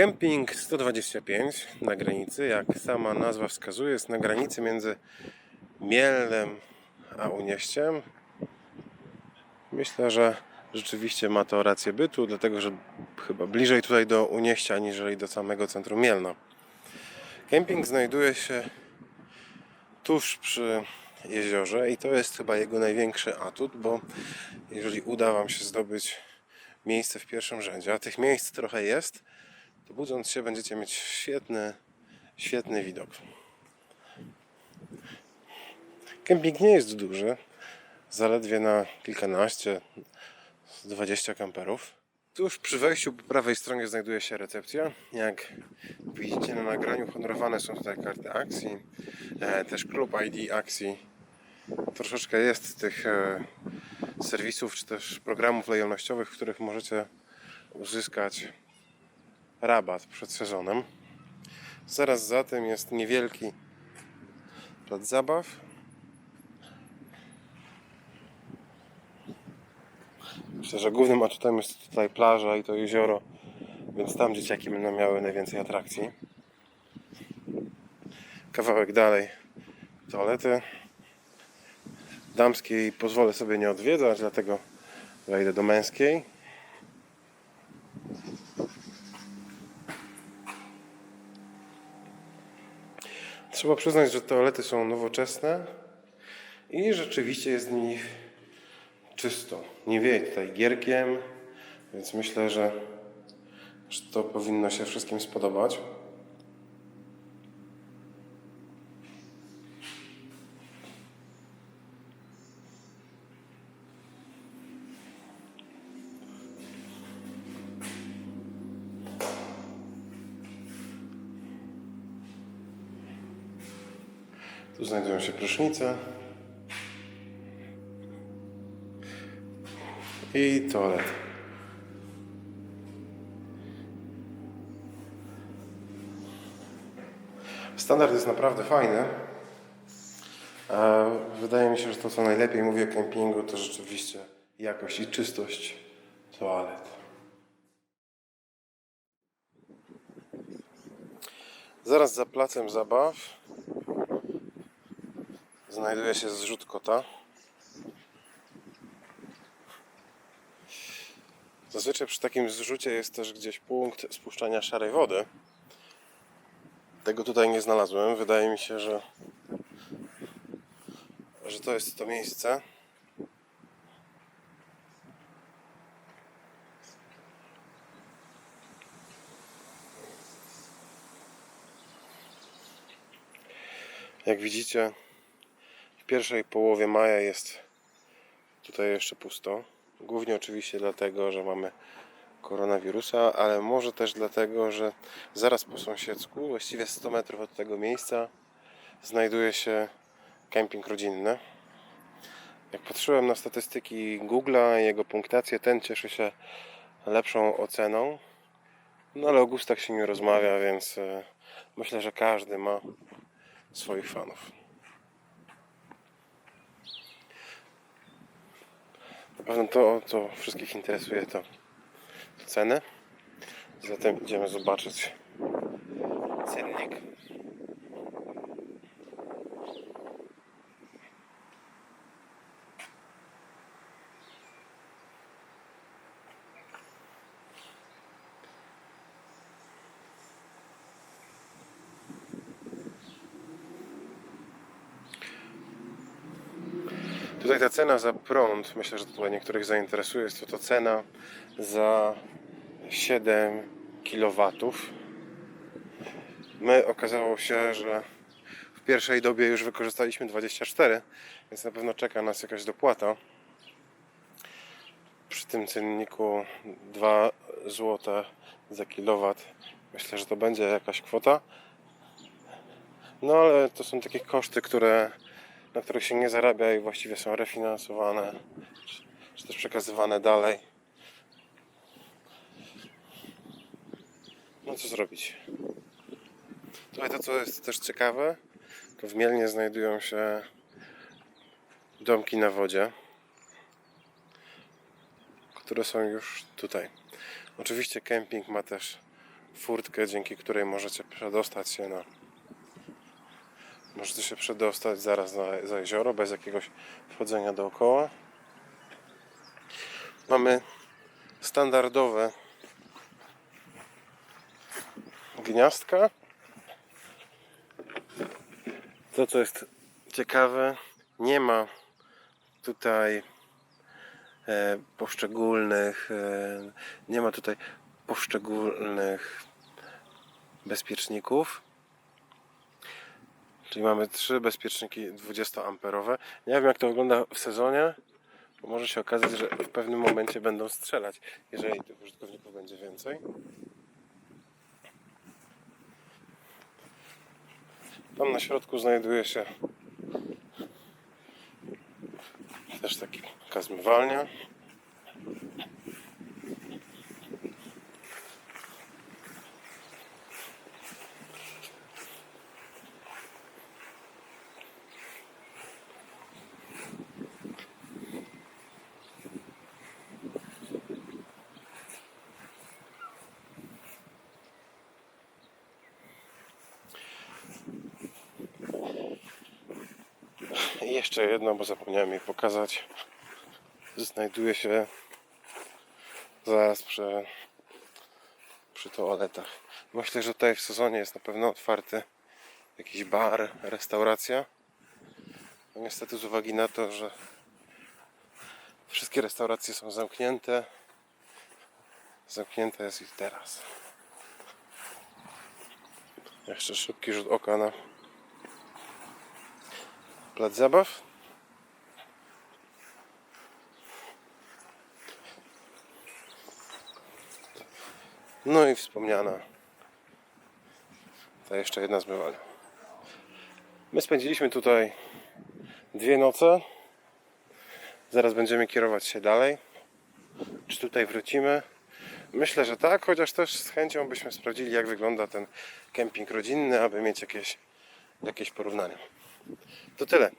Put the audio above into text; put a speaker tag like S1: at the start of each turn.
S1: Kemping 125 na granicy, jak sama nazwa wskazuje, jest na granicy między Mielnem a Unieściem. Myślę, że rzeczywiście ma to rację bytu, dlatego że chyba bliżej tutaj do Unieścia, niżeli do samego centrum Mielna. Kemping znajduje się tuż przy jeziorze i to jest chyba jego największy atut, bo jeżeli uda Wam się zdobyć miejsce w pierwszym rzędzie, a tych miejsc trochę jest, to budząc się będziecie mieć świetny, świetny widok. Kemping nie jest duży, zaledwie na kilkanaście, 20 kamperów. Tuż przy wejściu po prawej stronie znajduje się recepcja. Jak widzicie na nagraniu honorowane są tutaj karty akcji, e, też klub ID akcji. Troszeczkę jest tych e, serwisów czy też programów lojalnościowych, w których możecie uzyskać rabat przed sezonem. Zaraz za tym jest niewielki plac zabaw. Myślę, że głównym atutem jest tutaj plaża i to jezioro, więc tam dzieciaki będą miały najwięcej atrakcji. Kawałek dalej toalety. Damskiej pozwolę sobie nie odwiedzać, dlatego wejdę do męskiej. Trzeba przyznać, że toalety są nowoczesne i rzeczywiście jest w nich czysto. Nie wieje tutaj gierkiem, więc myślę, że, to powinno się wszystkim spodobać. Tu znajdują się prysznice. I toalet. Standard jest naprawdę fajny. E, Wydaje mi się, że to co najlepiej mówię o kempingu to rzeczywiście jakość i czystość toalet. Zaraz za placem zabaw znajduje się zrzut kota. Zazwyczaj przy takim zrzucie jest też gdzieś punkt spuszczania szarej wody. Tego tutaj nie znalazłem. Wydaje mi się, że, że to jest to miejsce. Jak widzicie, pierwszej połowie maja jest tutaj jeszcze pusto. Głównie oczywiście dlatego, że mamy koronawirusa, ale może też dlatego, że zaraz po sąsiedzku, właściwie 100 metrów od tego miejsca, znajduje się kemping rodzinny. Jak patrzyłem na statystyki Google'a i jego punktację, ten cieszy się lepszą oceną. No ale o gustach się nie rozmawia, więc e, myślę, że każdy ma swoich fanów. Pewno to, co wszystkich interesuje, to ceny. Zatem idziemy zobaczyć Tutaj ta cena za prąd, myślę, że tutaj niektórych zainteresuje, jest to, to cena za 7 kW. My okazało się, że w pierwszej dobie już wykorzystaliśmy 24, więc na pewno czeka nas jakaś dopłata. Przy tym cenniku 2 zł za kilowat myślę, że to będzie jakaś kwota. No ale to są takie koszty, które na których się nie zarabia i właściwie są refinansowane czy- też przekazywane dalej. No co zrobić? Tutaj to, co jest też ciekawe, to w Mielnie znajdują się domki na wodzie, które są już tutaj. Oczywiście kemping ma też furtkę, dzięki której możecie przedostać się na możecie się przedostać zaraz za, za jezioro bez jakiegoś wchodzenia dookoła. Mamy standardowe gniazdka. To, co jest ciekawe, nie ma tutaj e, poszczególnych, e, nie ma tutaj poszczególnych bezpieczników. Czyli mamy trzy bezpieczniki 20 amperowe. Nie wiem jak to wygląda w sezonie, bo może się okazać, że w pewnym momencie będą strzelać, jeżeli tych użytkowników będzie więcej. Tam na środku znajduje się też taki taka jeszcze jedno, bo zapomniałem jej pokazać. Znajduje się zaraz przy, przy toaletach. Myślę, że tutaj w sezonie jest na pewno otwarty jakiś bar, restauracja. No niestety z uwagi na to, że wszystkie restauracje są zamknięte, zamknięte jest ich teraz. Jeszcze szybki rzut oka na plac zabaw. No i wspomniana ta jeszcze jedna zmywalnia. My spędziliśmy tutaj dwie noce. Zaraz będziemy kierować się dalej. Czy tutaj wrócimy? Myślę, że tak, chociaż też z chęcią byśmy sprawdzili, jak wygląda ten kemping rodzinny, aby mieć jakieś, jakieś porównania. To tyle.